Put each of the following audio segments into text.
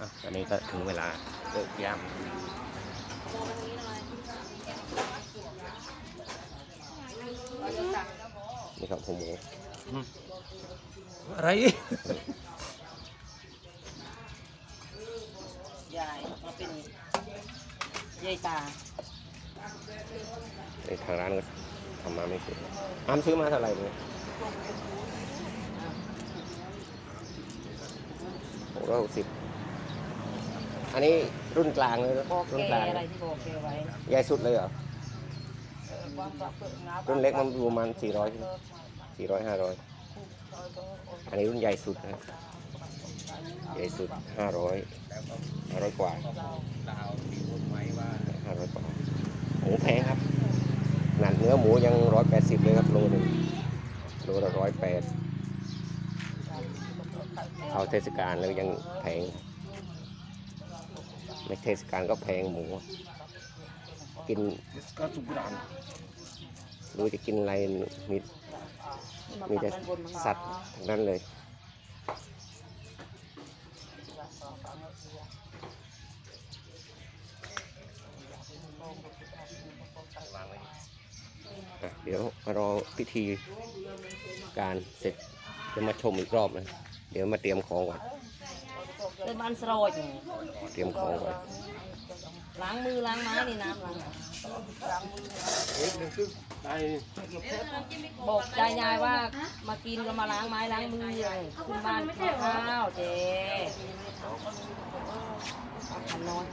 อะตอนนี้ก็ถึงเวลาเลิกยามนี่ครับผมหมูอืมอะไรยายมาเป็นยายตาในทางร้านก็ทำมาไม่เสร็จอามซื้อมาเท่าไหร่เนี่ยหกร้อยหกสิบ อันนี้รุ่นกลางเลยนะบอกรุ่นแกกลางอะไรที่บอกแกไว้ใหญ่สุดเลยเหรอ เออความรักเปิดงับรุ่นเล็กมันประมาณสี่ร้อยสี่ร้อยห้าร้อยอันนี้รุ่นใหญ่สุดนะครับใหญ่สุดห้าร้อยห้าร้อยกว่าห้าร้อยกว่า หมูแพงครับขนาดเนื้อหมูยังร้อยแปดสิบเลยครับโลหนึ่งโลละร้อยแปดเข้าเทศกาลแล้วยังแพง ไม่เทศกาลก็แพงหมู กินรู้จะกินอะไรมีมีแต่สัตว์ทั้งนั้นเลยอะเดี๋ยวมารอพิธีการเสร็จจะมาชมอีกรอบนะ เดี๋ยวมาเตรียมของก่อน เดินบ้านสโรยเตรียมของก่อนล้างมือล้างไม้นี่น้ำล้างบอกยายยายว่ามากินก็มาล้างไม้ล้างมือเลยขึ้นบ้านกินข้าวเจ๊ขันน้อย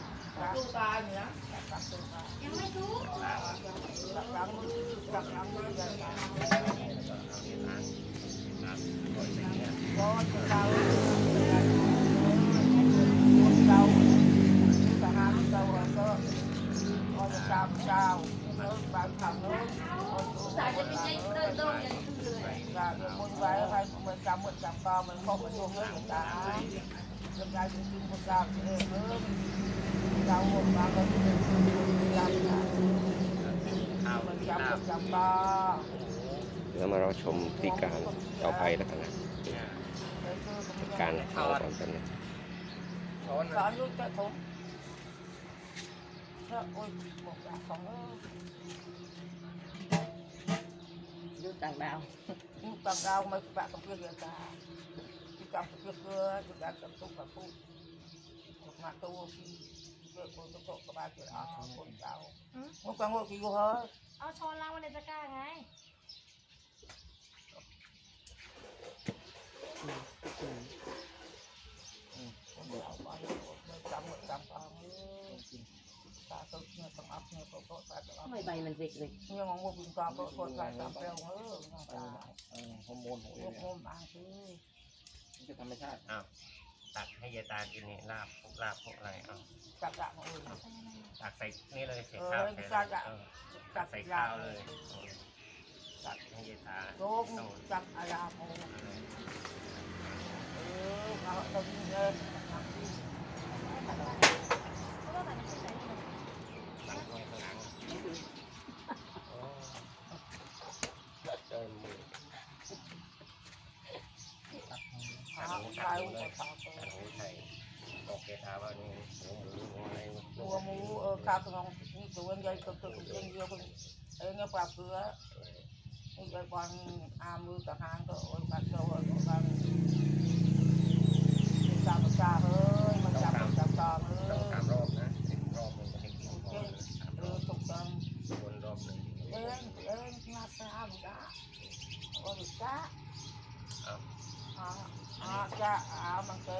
เดี๋ยวมารอชมพิธีการต่อไปแล้วกันนะการเผาก่อนกันนะสอนลูกจะถมโอ้ยบอกอยากของเออดูต่างดาว bằng rau mấy bạn không biết được cả chỉ cầm cái việc cơ chỉ cần cầm tung và phụ một ngàn tu thì việc của tôi tổ các bạn chuyện đó con cháu một quan ngộ thì vô hết เอาช้อนล้างไว้ในตะกร้าไง chấm một chấm con ta tôi nghe thằng ấp nghe tổ tổ ta tổ ทำไมใบมันเล็กเลย nhưng mà mua bình con tổ tổ ta chấm bèo nữa ฮอร์โมนของเอ một ง hôm ăn chứ มันจะธรรมชาติอ้าว ตักให้ยายตากินนี่ลาบพวกลาบพวกอะไรอ้าว chặt chặt mọi người ตักใส่นี่เลยใส่เอข้าวอใส่ chặt อะไร chặt เออ chặt ใส่ chặt ข้าว chặt เลยตักให้ยายตา Tốt chặt à là một ừ mà họ tâm lên ตักไว้ข้างหลังโอ้เดินมือตักหมูตัก họ หมู khai เลย của họ ตักหมูใส่ บอกยายตาว่านี่หมูหมูหมูอะไร mua mũ các con như tụi anh dây cực cực trên nhiều con ấy nghe bạc cửa như vậy con à mưa cả hàng thôi ôi bạc đâu rồi con bạc chạm một xa hơi mà chạm một chạm to ต้อง hơi สามรอบนะรอบหนึงจะกินพอ ok สามร ừ อบ tục tâm วนรอบหนึ่ง ên ên ngã xa một đã ôi được cá เอา à à cha à bằng kê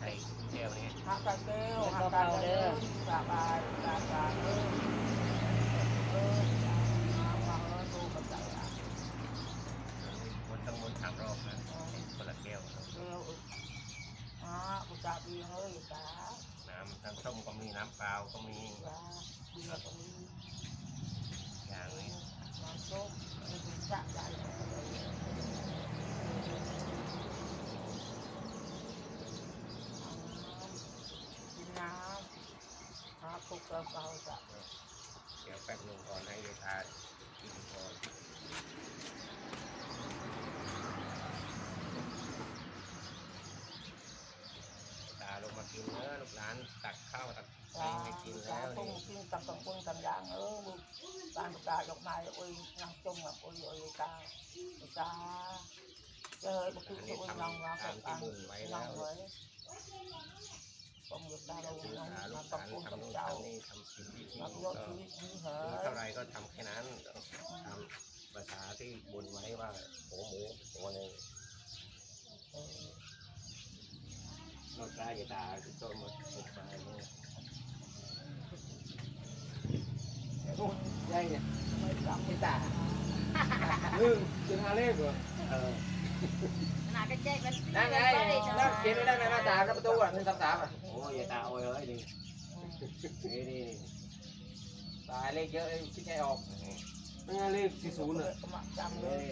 ใส่แก้วนี้ hạ cà kêu hạ cà kêu dạ bài dạ dạ ừ ừ mà ơi tôi còn chạy à วนต้องวนสามรอบนะคนละแก้ว kêu à tôi chạy đi hơi cả น้ำน้ำส้มก็มีน้ำเปล่าก็มี và đi là còn đi อย่างนี้ làm tốt tôi chạy lại đi nào à phục cơ vào dạ เดี๋ยวแป๊บหนึ่งก่อนให้ยายทากินก่อนตาลงมา กินเนื้อ ลูกหลานตักข้าวตักแกจ้างให้กินจ้าแล้วคงนี่กินกับตำปงตำยางเออลูกตาตาดอกไม้โอ้ยนางจงแบบโอ้ยโอ้ยตาตาเจอบุคือตัวน้องน้องกับตาน้องไว้ต้องยกตาเราสื่อน้องสารลูมากหลานตำปงทำนู่นตำเจ้าทำนี่ทำสิ่งที่ดีรับยก็อดชีวิตนี้เหรอมีเท่าไรก็ทำแค่นั้นทำภาษาที่บนไว้ว่าหัวหมูตัวหนึ่ง นอกจากจะตาคือต้นมดหมดไปเนี่ยใหญ่เนี่ยไม่จำไม่ตาหนึ่งจุดห้าเลขเอออขนาดก็แจ้งแล้วนั่นไงนั่นเขียนไว้ได้ไหมมาตากับประตูอะหนึ่งสามสามอะโอ้ยอย่าตาโอ้ยเอ้ยนี่นี่นี่ตายเลขเยอะเลยคิดไงออกนั่นไงเลขสี่ศูนย์อะมาจำเลย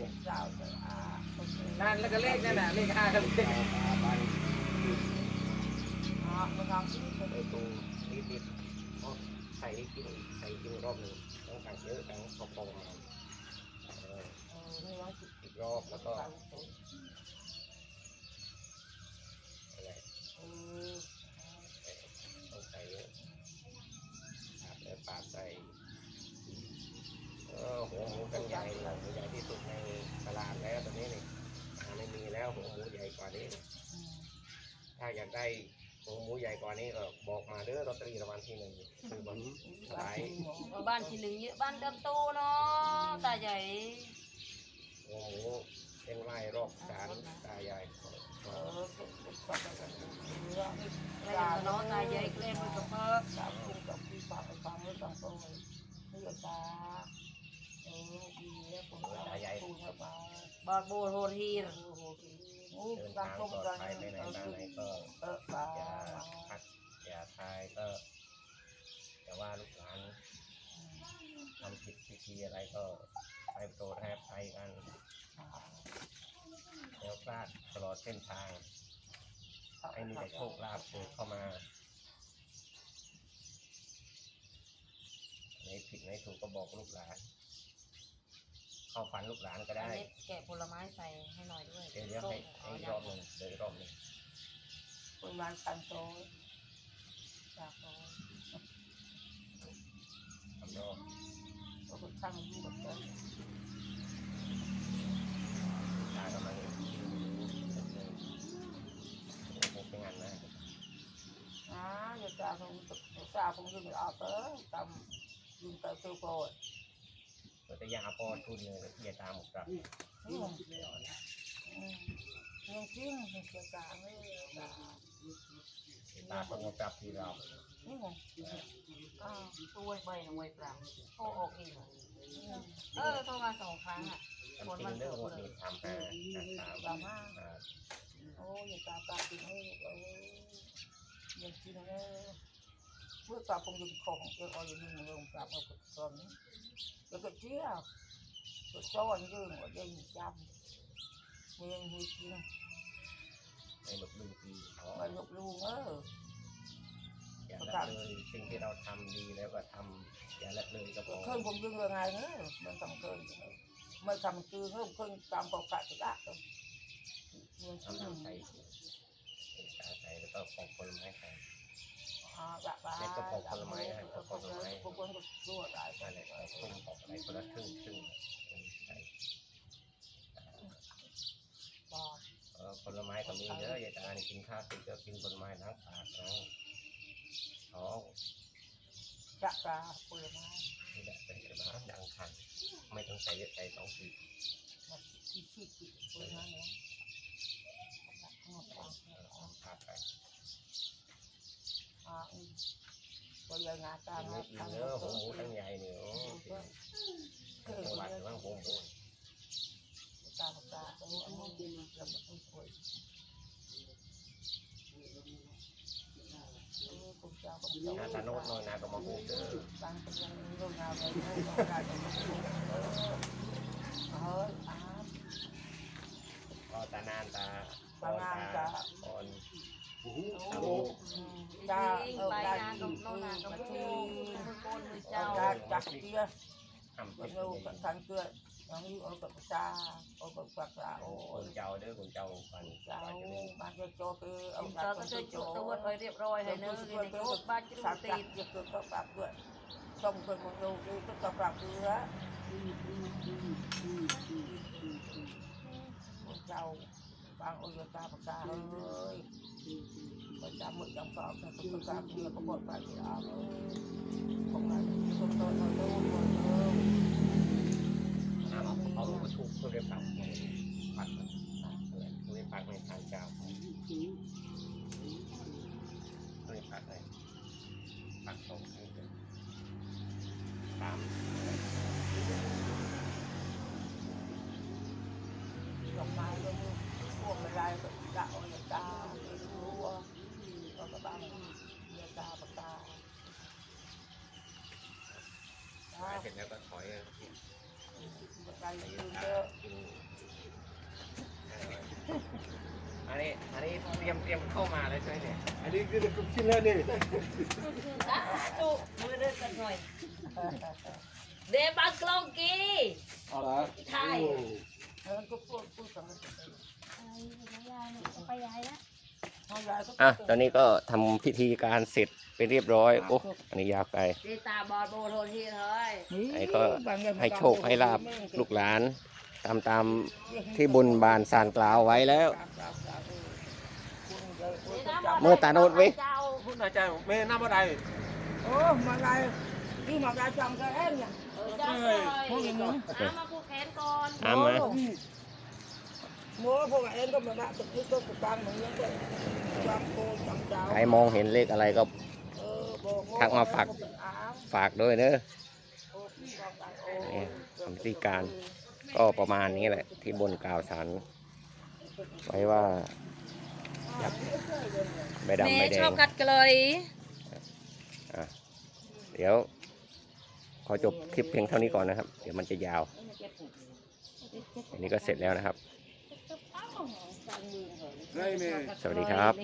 นั่นแล้วก็เลขนั่นน่ะเลขห้ากับเลขตาตาไปอ่ามันทำที่จะไอ้ตรงนี้ติดอ๋อใส่กินใส่กินรอบหนึ่งต้องการเยอะทั้งกระป๋องมาเออเออนี่ร้อยสิบอีกรอบแล้วก็ สามสิบ อะไร เออ ต้องใส่เยอะปาดเลยปาดใส่เออหัวหมูกันใหญ่เลยหัวใหญ่ที่สุดในตลาดแล้วตอนนี้นี่หาไม่มีแล้วหัวหมูใหญ่กว่านี้ ถ้าอยากได้ หัวหมูใหญ่กว่านี้ก็บอกมาเด้อลอตเตอรี่รางวัลที่หนึ่งคือบนสบายเออบ้านที่หนึ่งเยอะบ้านเดิมโตเนาะตาใหญ่หัวหมูเป็นไหว้รอบศาลตายายเออสับกันเนื้อแม่เนาะตาใหญ่เกล้นมันก็เพิ่มสามคุ้มกับพี่ฝากไปฟังไว้ตั้งต้นนี่ก็ตาเออดีแล้วผมตาใหญ่คุณมาบอดโบโฮทีรโอ้โห โอ้เดินทางต้มปลอดกันภัยไปไหนมาไหนก็เออตาอย่าพักอย่าทายก็อย่าว่าลูกหลานทำผิดพิธีอะไรก็ไปโปรดให้อภัยกันแล้วพลาดตลอดเส้นทาง ให้มีแต่โชคลาภเกิดเข้ามาในผิดในถูกก็บอกลูกหลาน เข้าฝันลูกหลานก็อันได้นี้แกะผลไม้ใส่ให้หน่อยด้วยเดี๋ยวเดี๋ยวให้ให้อีกรอบหนึ่งเดี๋ยวอีกรอบหนึ่งประมาณพันโตจากโตทำรอบก็คือช่างอยู่แบบนั้นตากำลังโอ้โหเป็นงานนะอ่าอย่าตาคงตาคงยืนออกเออตำยืนเตาเตียวโกดเรา จะยาปอทุนเลยอย่าตามหมดครับนี่มันยังจริงยังเสียตาไม่ตาตาต้องมาปรับที่เรานี่มันอ่าตัวใบหน่วยปรับโทรออกเองเออโทรมาสองครั้งอะทำจริงเรื่องหมดนี่ทำห้าสามดราม่าอ่าโอ้ยตาตาจริงเอ้ยเอ้ยยังจริง เมื่อตาคงยืนของเออออยู่นี่มึงลงปรับเอาตอนนี้แล้วก็เชี่ยวก็ซ้อนยืนว่ายังจำเมึงมีจริงในหลบลูปีเขามาลบลูกเอออย่าละเลยสิ่งที่เราทำดีแล้วก็ทำอย่าละเลยก็พอเคยผมยืนยังไงเนอะมันต้องเคยไม่ทำคือเริ่มเคยตามปกติละยังจริงทำใส่ใส่แล้วก็ปอกผลไม้ใส่ แบบว่าพวกคนก็รู้อะไรนั่นแหละก็ต้มปอกอะไรคนละครึ่งครึ่งใส่บอกเออผลไม้ก็มีเยอะยายตานี่กินข้าวติดก็กินผลไม้ล้างปากล้างท้องจะกาผลไม้นี่แหละเป็นกระดาษดังคัน ไม่ต้องใส่เยอะใส่สองขีดที่ที่ที่ผลไม้เนี่ย ภาพไป อ่า ก็ยังาตากินนะไม่กินเนื้อหัวหมูทั้งใหญ่เนี่ยโอ้จังหวัดหรือว่าหัวหมูตาตาตรงนี้อันนี้เราไม่ต้องคุยคุณเจ้าคุณเจ้าถ้าตาโนดน้อยนาก็มาหูเด้อตั้งเป็นยังรู้งานไปรู้ต้องการจะมาคุยเอออ่าก็ตานานตาตานานตาก่อนโอ้จ้าจริงเออไปได้งาน กับน้องนางกับมาผู้ที่มือโกนมือเจ้าเจ้าจักเตี้ยทำเป็เป็นนลูกทันเกลือน้องอยู่เอากับซาเอากับปักซาโอ้คนยเจ้าเด้อคนเจ้าฟันเจ้าบ้านโจคือเอากินซอก็ช่วยจุดตัวไว้เรี ยบร้อยให้เนื้อกินในโคกบ้านจุดสักตีตักจะเกิดก็ปรับด้วยส่งคนมาดูดูก็ปรับเรือเจ้าบางอุยตาปักซาเฮ้ยประจำมือจำกอบนะทุกการเรือก็หมดไปที่อาเลยของอะไรคนโตโตโตโตโตเอาเอาลูกทุกเพื่อเรียบปักปักเรียบปักในทางเจ้าเรียบปักในปักตรงนี้ตามดอกไม้ก็มีพวกอะไรก็ดาวอุยตารู้ว่า ก็บางอุยตาปักซาหายเสร็จแล้วก็ถอยปักซาไปอยืยู่นเยอะกินอันนี้อันนี้เตรียมเตรียมเข้ามาแล้วใช่ไหมเนี่ยอันนี้คือกินแล้วนี่จุมือเด้อกันหน่อยเดบังกลองกีเอาละใช่เออก็พูดพูดกันไปย้ายแล้ว อะตอนนี้ก็ทำพิธีการเสร็จไปเรียบร้อยโอ้อันนี้ยาวไกลเดตาบอลโบโทนที่เลยไอ้ก็ ให้โชคให้ลาบลูกหลาน ตามตามที่บุญบานสารกล่าวไว้แล้ว เมื่อตาโนดไว้พูดหน่อยใจแม่น้ำอะไรโอ้มาไงนี่มาได้จังก็เอ็นเนี่ยจ้าเลยอามาผูกแขนก่อนอามมา โม้พวกเอ็นก็มาได้ตะกี้ก็กลางเหมือนกันจังโกจังเจ้าใครมองเห็นเลขอะไรก็เออบอกทักมาฝากฝากด้วยเนอะนี่ทำพิธีการก็ประมาณนี้แหละ ที่บนกล่าวสารไว้ว่าอยากใบดำใบแม่แดชองบกัดกะเลยอะเดี๋ยว ขอจบคลิปเพียงเท่านี้ก่อนนะครับ เดี๋ยวมันจะยาว อันนี้ก็เสร็จแล้วนะครับได้แม่ สวัสดีครับ